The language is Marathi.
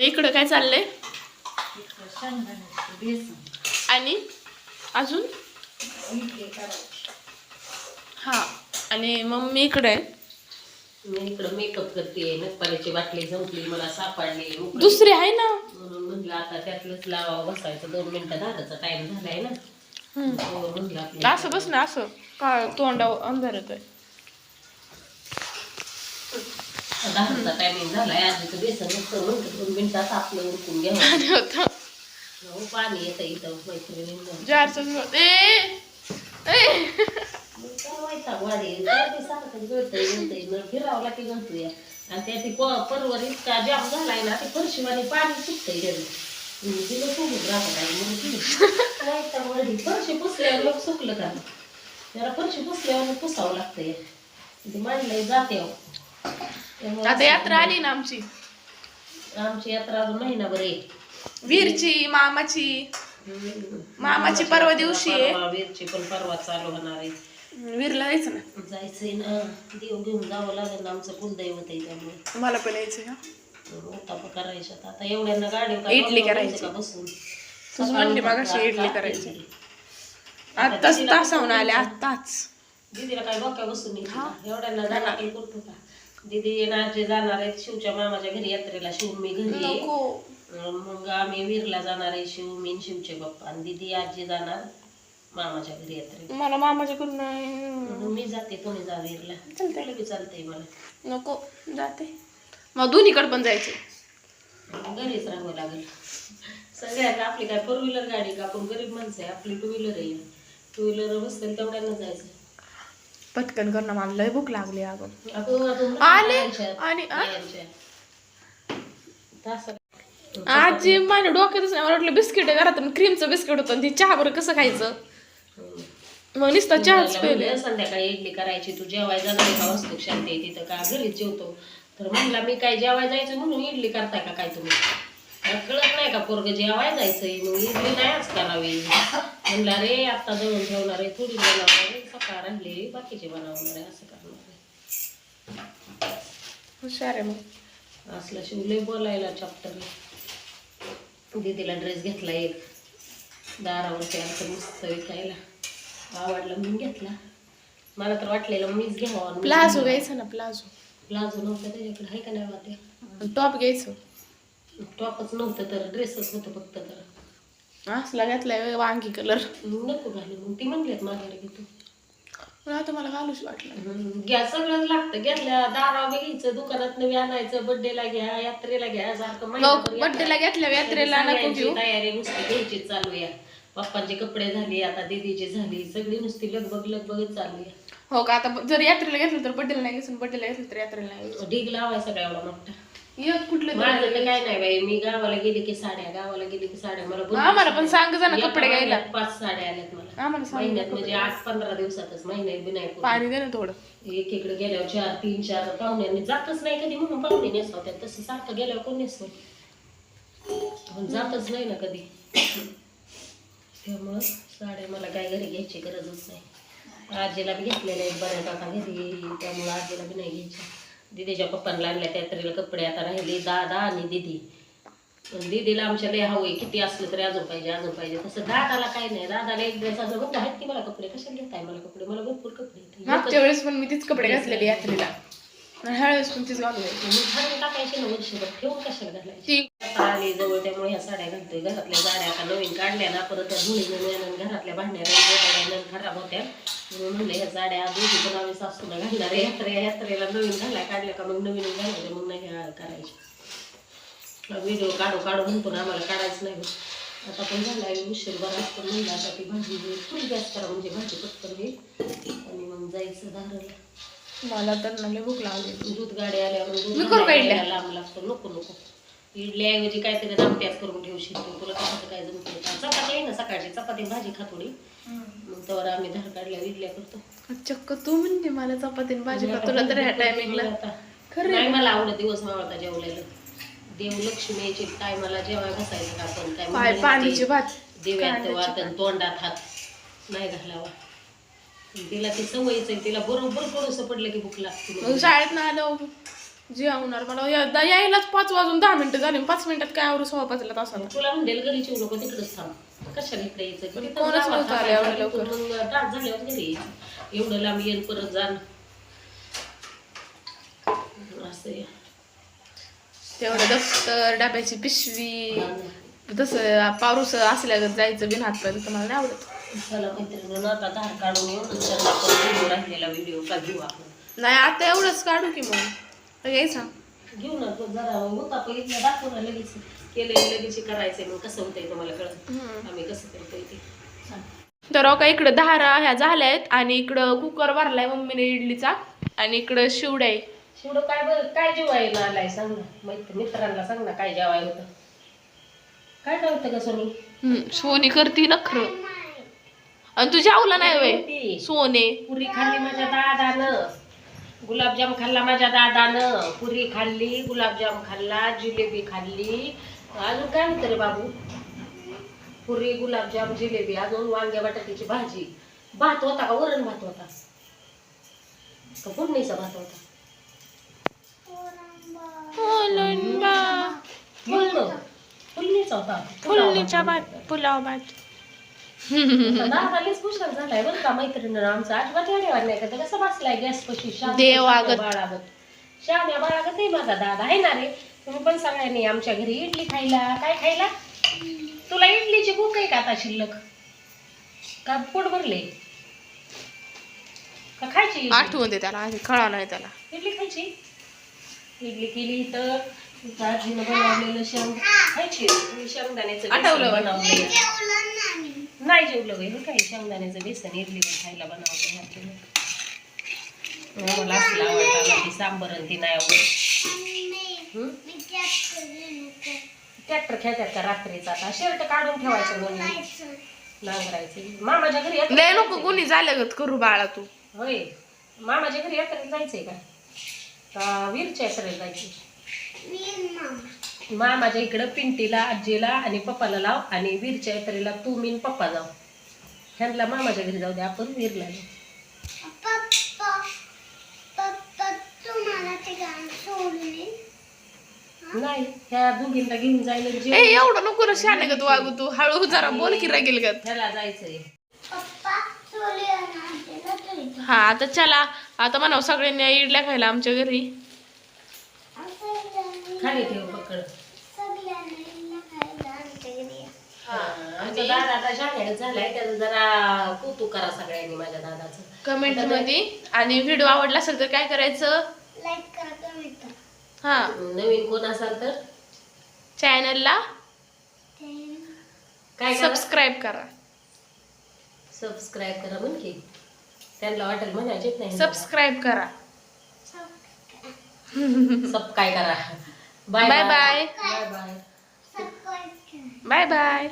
इकडं काय चाललंय? आणि अजून? हा आणि मम्मी इकडे? आहे मी इकडं मेकअप करते बाटली मला सापडली. दुसरी आहे ना? म्हणून म्हणलं आता त्यातलंच लावा बसायचं. दोन मिनिटं झाडाचा टाइम झालाय ना. हो, म्हणलं असं बस ना असं. का तोंडावर अंधार येतोय दहाचा टायमिंग झालाय. आधीचं बेसन म्हणलं दोन मिनिटात आपलं उरकून घ्यावं होतं हो, पाणी येतं इथं मैत्रिणींना. जारचं ए! ए! मग काय वैताग वाढे काय ते सारखं गळतंय गळतंय. न फिरावं लागते गळतोय आणि त्या ती प- परवर इतका जाम झालाय ना ते फरशीवाणी पाणी सुटतंय त्याचं हम्म, तिला सोडून राहत आहे म्हणून ती वैताग वाढे फरशी पुसल्यावर लोक सुकलं का? त्याला फरशी पुसल्यावर पुसावं लागतंय. ते मांडलंय जाते अहो. आता यात्रा आली ना आमची. आमची यात्रा अजून महिनाभर आहे. वीरची मामाची. मामाची परवा दिवशी आहे. परवा वीरची पण परवा चालू होणार आहे. वीरला यायचं ना? जायचंय ना. देव घेऊन जावं लागेल ना आमचं कुलदैवत आहे त्यामुळे. मला पण यायचं का उत्ताप करायच्यात आता एवढ्यांना गाडी इडली करायची. बसून? तुझं म्हणली मागाशी इडली करायची. आत्ताच तासाहून आले आत्ताच. दीदीला काय डोक्या बसून. एवढ्यांना जाणार काही करतो का दीदी ना जे जाणार आहेत शिवच्या मामाच्या घरी यात्रेला शिव मी घरी. आहे. मग आम्ही वीरला जाणार आहे शिव मी आणि शिवचे बाप्पा आणि दीदी आजी जाणार मामाच्या घरी यात्रेला. मला मामाच्याकडून म्हणून मी जाते तुम्ही जा वीरला. चालतंय. बी चालतंय मला. नको जाते. मग दोन्हीकडे पण जायचं घरीच राहावं लागेल. सगळ्यात आपली काय फोर व्हीलर गाडी का? आपण गरीब माणसं आहे आपली टू व्हीलर आहे. टू व्हीलर बसतील तेवढ्यानं जायचं पटकन करणं मला लय भूक लागली अगं. आले आणि आजी माझ्या डोक्यातच नाही मला वाटलं बिस्किट घरात क्रीमचं बिस्किट होतं ती चहा बरं कसं खायचं. मग नुसतं चहाच पेले संध्याकाळी इडली करायची तू जेवाय जाणार का वस्तू शांती तिथं का घरीच जेवतो? तर म्हणला मी काय जेवाय जायचं म्हणून इडली करताय का काय तुम्ही? कळत नाही का पोरग जेवाय जायचंय मग इडली नाहीच करावी. म्हणला रे आता दळून ठेवणार आहे थोडी बनवणार सकाळ राहिलेली बाकीचे बनवणार आहे असं करणार आहे हुशार आहे मग. असला शिवले बोलायला चॅप्टर दीदीला ड्रेस घेतला एक. दारावरती असं मस्त विकायला आवडला म्हणून घेतला. मला तर वाटलेलं मीच घ्यावं प्लाझो. घ्यायचं ना प्लाझो प्लाझो नव्हतं त्याच्याकडे आहे का नाही वाटे टॉप घ्यायचं. टॉपच नव्हतं तर ड्रेसच होतं फक्त तर. असला घेतलाय वांगी कलर नको घालू. मग ती म्हणलेत माघारी घेतो. पण आता मला घालूच वाटलं. गॅस सगळंच लागतं. घेतल्या दारावर घ्यायचं दुकानात नवी आणायचं बर्थडेला घ्या यात्रेला घ्या सारखं महिनाभर यात्रा. बड्डेला घेतल्या यात्रेला नको सगळ्यांची घेऊ तयारी नुसती घ्यायची चालू आहे. पप्पांचे कपडे झाले आता दीदीची झाली सगळी नुसती लगबग लगबगच चालू आहे. हो का? आता जर यात्रेला घेतलं तर बड्डेला नाही घ्यायचं बड्डेला घेतलं तर यात्रेला नाही घ्यायचं ढीग लावाय सगळा एवढा मोठा? एक कुठलं माझं तरी तर काय नाही बाई मी गावाला गेली की साड्या गावाला गेली की साड्या. मला भरपूर आम्हाला पण सांग एका कपडे घ्यायला. महिन्यात पाच साड्या आल्यात मला. आम्हाला सांग महिन्यात म्हणजे आठ पंधरा दिवसातच महिन्यात बी नाही पुरत. पाणी दे ना थोडं. एकीकडे गेल्यावर चार तीन चार पाहुण्यांनी जातच नाही कधी म्हणून पाहुणे नेसवतात तसं सारखं गेल्यावर कोण नेसवत पण जातच नाही ना कधी. त्यामुळं साड्या मला काय घरी घ्यायची गरजच नाही. आजीला बी घेतलेल्या आहेत बऱ्याच आता घरी त्यामुळं आजीला बी नाही घ्यायच्या दिदीच्या पप्पांना आणल्या त्यात्रेला कपडे आता राहिले. दादा आणि दिदी. पण दीदीला आमच्या लय हवंय. किती असलं तरी अजून पाहिजे अजून पाहिजे. तसं दादाला काही नाही. दादाला एक ड्रेस असं बघ आहेत की मला कपडे? कशाला घेताय मला कपडे? मला भरपूर कपडे. मागच्या वेळेस पण मी तीच कपडे घातलेले यात्रेला. वेळेस पण तीच घालू टाकायचे ना वर्षभर. ठेवून कशाला घालायचे? आली जवळ त्यामुळे ह्या साड्या घालतोय. घरातल्या साड्या आता नवीन काढल्या ना. परत त्या घरातल्या भांड्या खराब होत्या. म्हणून म्हणलं ह्या साड्या दोघी पण आम्ही सासूला घालणार आहे. यात्रे यात्रेला नवीन घालाय काढल्या का मग नवीन घालायचे मग नाही करायचे. व्हिडिओ काढू काढू म्हणतो ना आम्हाला काढायचं नाही. आता पण झालाय उशीर म्हणलं आता ती भाजी फुल गॅस करा म्हणजे भाजी पटकन होईल आणि मग जायचं दाराला मला तर ना लय भूक लागली. दूध गाडी आल्यावर दूध? घालायला लांब लागतो. नको नको. इडल्याऐवजी काहीतरी दामट्याच करून ठेवशील तू तुला कसं काय जमते चपाती आहे ना सकाळची. चपाती भाजी खातोडी मग त्यावर आम्ही धार काढल्या इडल्या करतो. चक्क तू म्हणते मला चपाती आणि भाजी का तुला तर ह्या टायमिंगला खरं नाही मला आवडत दिवस मावळता जेवलेलं देव लक्ष्मी यायची काय मला जेवाय बसायचं का आपण? काय पाय ते. भात. देव्यात तोंडात हात नाही घालावा. तिला ती सवयच आहे. तिला बरोबर थोडंसं पडलं की भूक लागते. शाळेत ना आलो जेवणार मला. यायलाच पाच वाजून दहा मिनिटं झाली. पाच मिनिटात काय आवरू सव्वा पाचला तासाला तुला म्हणेल घरी चिवू नको तिकडेच थांब. कशाला इकडे यायचं? पण तिथं कोणच गावात नव्हतं आलं थांबायचं, एवढं लवकर. मग तास झाल्यावर घरी यायचं. एवढं लांब येऊन परत जाण. असं आहे. तेवढं दफ्तर डब्याची पिशवी तसं पाऊस असल्यागत जायचं बिन हात पाय तर मला नाही आवडत. चला मैत्रिणीनं आता धार काढून येऊन नंतर आपण व्हिडिओ राहिलेला व्हिडिओ का घेऊ आपण? नाही आता एवढंच काढू की मग. यायचा घेऊ ना तो जरा होता पहिल्या दाखवू ना लगेच. केले लगेच करायचंय मग कसं होतंय तुम्हाला कळत. आम्ही कसं करतोय ते. सांग. तर अहो का इकडं दहारा ह्या झाल्या आहेत आणि इकडं कुकर भरलाय मम्मीने इडलीचा आणि इकडं शिवडा आहे. शिवडं काय बरं काय जेवायला आलाय सांग ना. मैत्र मित्रांना सांग ना काय जेवाय होतं काय होतं का सोनी? हम्म, सोनी करती नखर. आणि तू जेवला नाही वय सोने. पुरी खाल्ली माझ्या दादानं. गुलाबजाम खाल्ला माझ्या दादानं पुरी खाल्ली गुलाबजाम खाल्ला जिलेबी खाल्ली अजून काय होतं रे बाबू पुरी गुलाबजाम जिलेबी अजून वांग्या बटाट्याची भाजी भात होता का वरण भात होता का फोडणीचा भात होता? फुलणीचा होता भात पुलाव भात हुशार झालाय बरं का मैत्रिणीनं आमचा. नाही का कसा बसलाय गॅस पशी? देवागत. बाळागत शहाण्या बाळागत आहे माझा दादा. आहे ना रे? तुम्ही पण सगळ्यांनी आमच्या घरी इडली खायला. काय खायला? तुला इडलीची भूक आहे का आता शिल्लक? का पोट भरले? का खायची इडली? आठवण दे त्याला आधी कळा नाही त्याला. इडली खायची? इडली केली तर आजीनं बनवलेलं शेंग. खायची? शेंगदाण्याचं आठवलं. बाई. बनवलंय. नाही जेवलं बाई. हे काय शेंगदाण्याचं बेसन इडली पण खायला बनवलं ह्यातलं. मला असलं आवडतं ती सांबर आणि ती नाही आवडत. हं? ट्रॅक्टर खेळतात का रात्रीचा आता? शर्ट काढून ठेवायचं म्हणून. नांगरायचं. मामाच्या घरी यात्रेला लय नको जायचंय. कोणी झाल्यागत करू बाळा तू. होय. मामाच्या घरी यात्रेला जायचंय का? का वीरच्या यात्रेला जायचंय? मामाच्या इकडं पिंटीला आजीला आणि पप्पाला लाव आणि वीरच्या यात्रेला तू मी आणि पप्पा जाऊ. ह्यांना मामाच्या घरी जाऊ दे आपण वीरला जाऊ. नाही ह्या दोघींना घेऊन जायला ए एवढं नको ना शानेगत वागू तू हळू जरा बोल की रागील गत ह्याला जायचंय. हा आता चला. आता म्हणाव सगळ्यांनी इडल्या खायला आमच्या घरी. खाली ठेव. आमचा दादा आता शाळेत झालाय त्याचं जरा कौतुक करा सगळ्यांनी माझ्या दादाचं. कमेंटमध्ये. आणि व्हिडिओ आवडला असेल तर काय करायचं? हा. नवीन कोण असाल तर? चॅनलला काय करा? सबस्क्राईब करा. सबस्क्राईब करा म्हण की. त्यांना वाटेल म्हणायचेच नाही सबस्क्राईब करा. सब काय करा. Bye bye. Bye bye bye bye